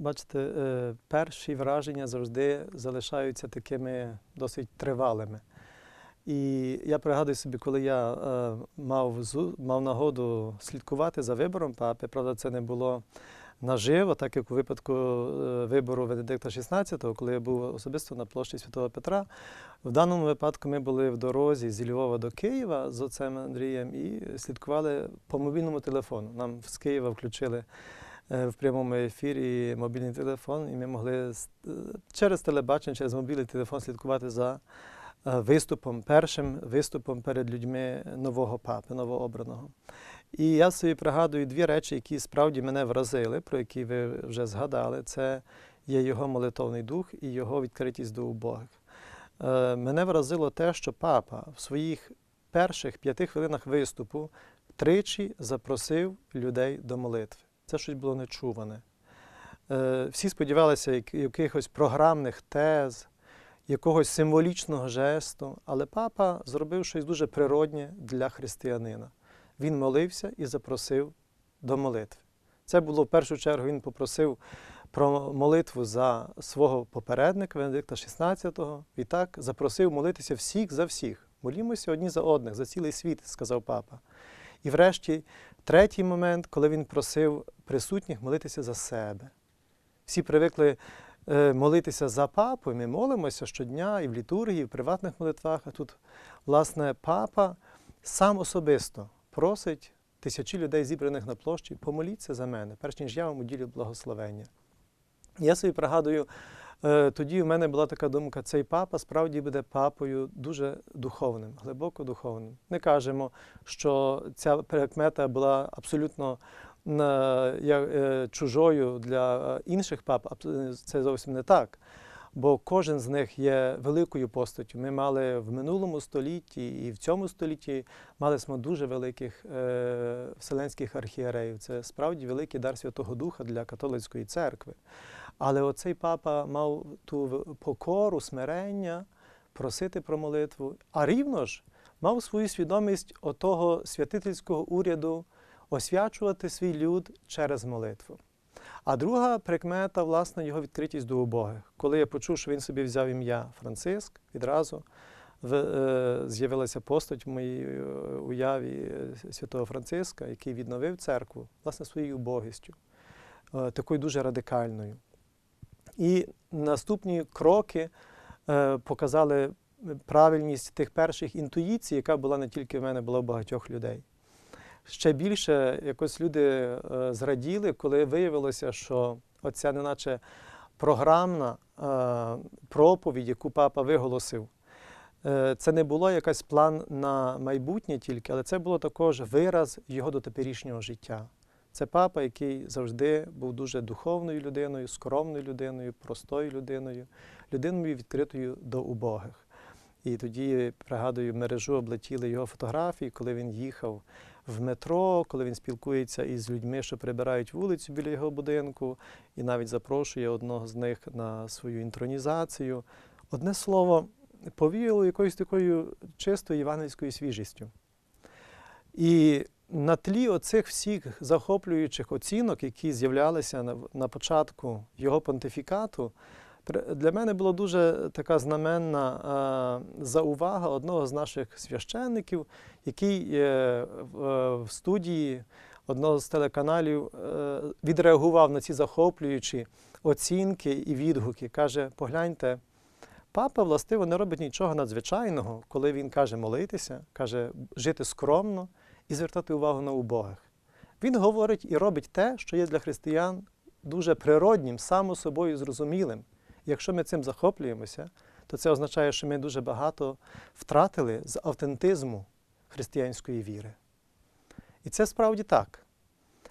бачите, е, перші враження завжди залишаються такими досить тривалими. І я пригадую собі, коли я е, мав, мав нагоду слідкувати за вибором папи, правда, це не було наживо, так як у випадку е, вибору Венедикта XVI, коли я був особисто на площі Святого Петра. В даному випадку ми були в дорозі зі Львова до Києва з отцем Андрієм і слідкували по мобільному телефону. Нам з Києва включили в прямому ефірі мобільний телефон, і ми могли е, через телебачення, через мобільний телефон слідкувати за е, виступом, першим виступом перед людьми нового папи, новообраного. І я собі пригадую дві речі, які справді мене вразили, про які ви вже згадали. Це є його молитовний дух і його відкритість до убогих. Е, Мене вразило те, що папа в своїх перших п'яти хвилинах виступу тричі запросив людей до молитви. Це щось було нечуване. Е, Всі сподівалися якихось програмних тез, якогось символічного жесту, але папа зробив щось дуже природнє для християнина. Він молився і запросив до молитви. Це було в першу чергу, він попросив про молитву за свого попередника Венедикта XVI. Відтак запросив молитися всіх за всіх. Молімося одні за одних, за цілий світ, сказав папа. І врешті, третій момент, коли він просив присутніх молитися за себе. Всі привикли е, молитися за папу, і ми молимося щодня і в літургії, і в приватних молитвах. А тут, власне, папа сам особисто просить тисячі людей, зібраних на площі, помоліться за мене, перш ніж я вам уділю благословення. Я собі пригадую, тоді в мене була така думка: цей папа справді буде папою дуже духовним, глибоко духовним. Не кажемо, що ця прикмета була абсолютно я- е, чужою для е, інших пап. Це зовсім не так. Бо кожен з них є великою постаттю. Ми мали в минулому столітті і в цьому столітті мали смо дуже великих е, вселенських архієреїв. Це справді великий дар Святого Духа для католицької церкви. Але оцей папа мав ту покору, смирення просити про молитву, а рівно ж мав свою свідомість отого святительського уряду освячувати свій люд через молитву. А друга прикмета, власне, його відкритість до убогих. Коли я почув, що він собі взяв ім'я Франциск, відразу е, з'явилася постать в моїй е, уяві е, святого Франциска, який відновив церкву власне своєю убогістю, е, такою дуже радикальною. І наступні кроки е, показали правильність тих перших інтуїцій, яка була не тільки в мене, була в багатьох людей. Ще більше якось люди е, зраділи, коли виявилося, що оця неначе програмна е, проповідь, яку папа виголосив, це не було якийсь план на майбутнє тільки, але це було також вираз його дотеперішнього життя. Це папа, який завжди був дуже духовною людиною, скромною людиною, простою людиною, людиною відкритою до убогих. І тоді, пригадую, мережу облетіли його фотографії, коли він їхав в метро, коли він спілкується із людьми, що прибирають вулицю біля його будинку, і навіть запрошує одного з них на свою інтронізацію. Одне слово, повіяло якоюсь такою чистою євангельською свіжістю. І на тлі оцих всіх захоплюючих оцінок, які з'являлися на, початку його понтифікату, для мене була дуже така знаменна е, заувага одного з наших священників, який е, е, в студії одного з телеканалів відреагував на ці захоплюючі оцінки і відгуки. Каже: погляньте, папа властиво не робить нічого надзвичайного, коли він каже молитися, каже жити скромно і звертати увагу на убогих. Він говорить і робить те, що є для християн дуже природнім, само собою зрозумілим. Якщо ми цим захоплюємося, то це означає, що ми дуже багато втратили з автентизму християнської віри. І це справді так.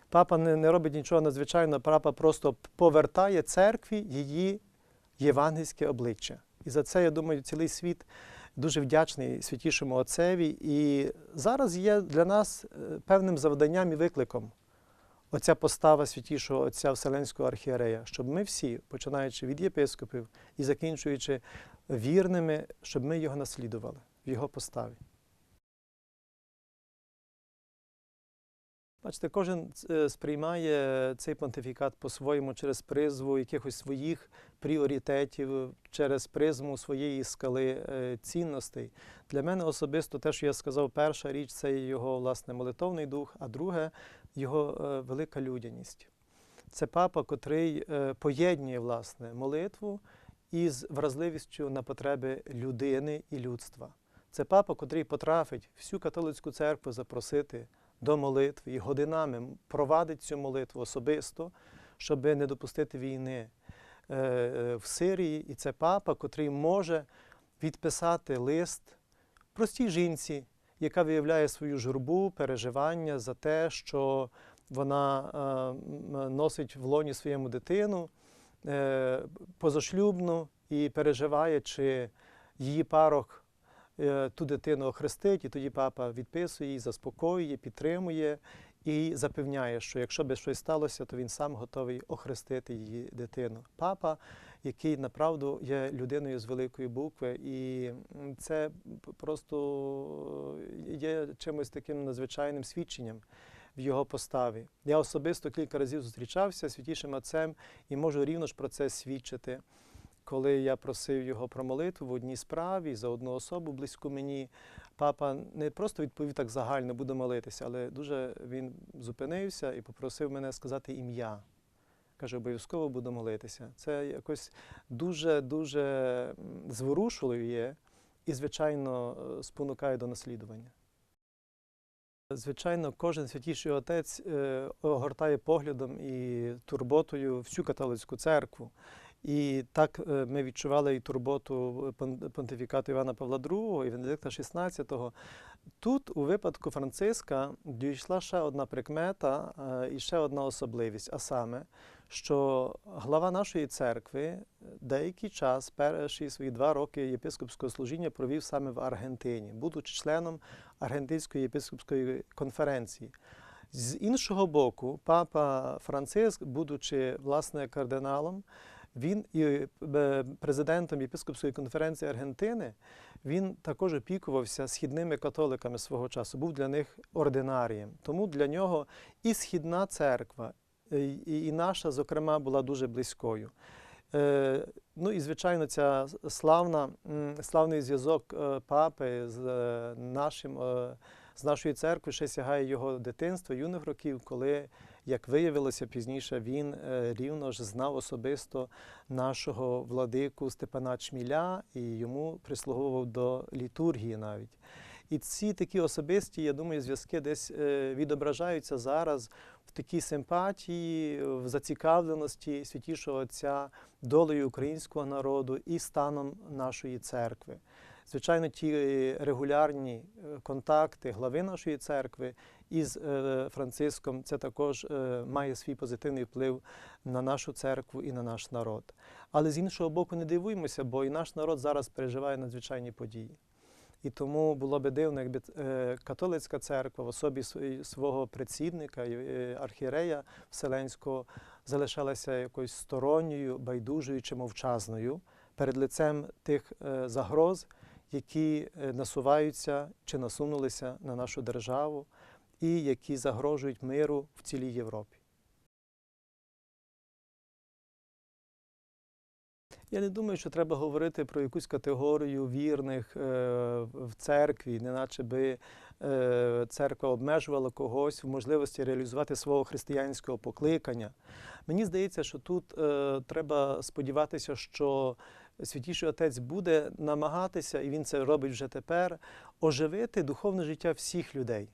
Папа не, робить нічого надзвичайного, папа просто повертає церкві її євангельське обличчя. І за це, я думаю, цілий світ дуже вдячний святішому Отцеві. І зараз є для нас е, певним завданням і викликом оця постава святішого Отця Вселенського архієрея, щоб ми всі, починаючи від єпископів і закінчуючи вірними, щоб ми його наслідували в його поставі. Бачите, кожен е, сприймає цей понтифікат по-своєму через призву якихось своїх пріоритетів, через призму своєї скали е, цінностей. Для мене особисто те, що я сказав, перша річ це його власне молитовний дух, а друге його е, велика людяність. Це папа, котрий поєднує власне молитву із вразливістю на потреби людини і людства. Це папа, котрий потрафить всю католицьку церкву запросити до молитви і годинами провадить цю молитву особисто, щоб не допустити війни е, е, в Сирії. І це папа, котрий може відписати лист простій жінці, яка виявляє свою журбу, переживання за те, що вона е, носить в лоні своєму дитину позашлюбну і переживає, чи її парох ту дитину охрестить, і тоді папа відписує її, заспокоює, підтримує і запевняє, що якщо би щось сталося, то він сам готовий охрестити її дитину. Папа, який направду є людиною з великої букви, і це просто є чимось таким надзвичайним свідченням в його поставі. Я особисто кілька разів зустрічався з святішим отцем і можу рівно ж про це свідчити. Коли я просив його про молитву в одній справі за одну особу близьку мені, папа не просто відповів так загально, буду молитися, але дуже він зупинився і попросив мене сказати ім'я. Каже, обов'язково буду молитися. Це якось дуже-дуже зворушливо і, звичайно, е, спонукає до наслідування. Звичайно, кожен святіший отець е, огортає поглядом і турботою всю католицьку церкву. І так е, ми відчували і турботу понтифікату Івана Павла II і Венедикта XVI. Тут, у випадку Франциска, дійшла ще одна прикмета е, і ще одна особливість, а саме, що глава нашої церкви деякий час, перші свої два роки єпископського служіння провів саме в Аргентині, будучи членом Аргентинської єпископської конференції. З іншого боку, папа Франциск, будучи власне кардиналом, він і е, президентом єпископської конференції Аргентини, він також опікувався східними католиками свого часу, був для них ординарієм. Тому для нього і східна церква, е, і наша, зокрема, була дуже близькою. Е, Ну і звичайно, ця славна, славний зв'язок папи з нашим, з нашою церквою ще сягає його дитинства, юних років, коли, як виявилося пізніше, він е, рівно ж знав особисто нашого владику Степана Чміля і йому прислуговував до літургії навіть. І ці такі особисті, я думаю, зв'язки десь е, відображаються зараз в такій симпатії, в зацікавленості святішого Отця долею українського народу і станом нашої церкви. Звичайно, ті е, регулярні е, контакти глави нашої церкви із е, Франциском, це також має свій позитивний вплив на нашу церкву і на наш народ. Але з іншого боку, не дивуємося, бо і наш народ зараз переживає надзвичайні події. І тому було би дивно, якби католицька церква в особі свого предсідника, е, архієрея Вселенського, залишалася якоюсь сторонньою, байдужою чи мовчазною перед лицем тих загроз, які е, насуваються чи насунулися на нашу державу, і які загрожують миру в цілій Європі. Я не думаю, що треба говорити про якусь категорію вірних е, в церкві, неначе би е, церква обмежувала когось в можливості реалізувати свого християнського покликання. Мені здається, що тут треба сподіватися, що Святіший Отець буде намагатися, і він це робить вже тепер, оживити духовне життя всіх людей,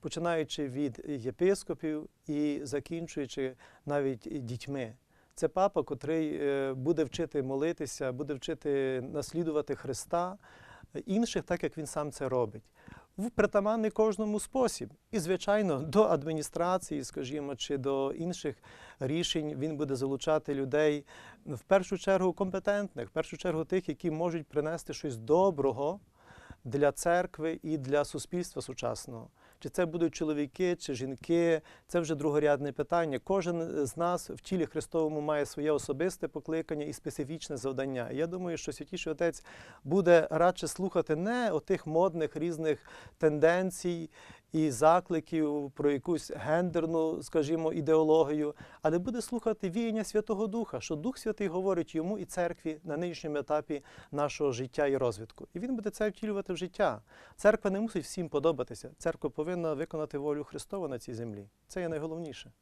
починаючи від єпископів і закінчуючи навіть дітьми. Це папа, котрий е, буде вчити молитися, буде вчити наслідувати Христа, інших, так як він сам це робить. В притаманний кожному спосіб. І, звичайно, до адміністрації, скажімо, чи до інших рішень він буде залучати людей в першу чергу компетентних, в першу чергу тих, які можуть принести щось доброго для церкви і для суспільства сучасного. Чи це будуть чоловіки, чи жінки, це вже другорядне питання. Кожен з нас в тілі Христовому має своє особисте покликання і специфічне завдання. І я думаю, що Святіший Отець буде радше слухати не отих модних різних тенденцій і закликів про якусь гендерну, скажімо, ідеологію, але буде слухати віяння Святого Духа, що Дух Святий говорить йому і церкві на нинішньому етапі нашого життя і розвитку. І він буде це втілювати в життя. Церква не мусить всім подобатися. Церква повинна виконати волю Христову на цій землі. Це є найголовніше.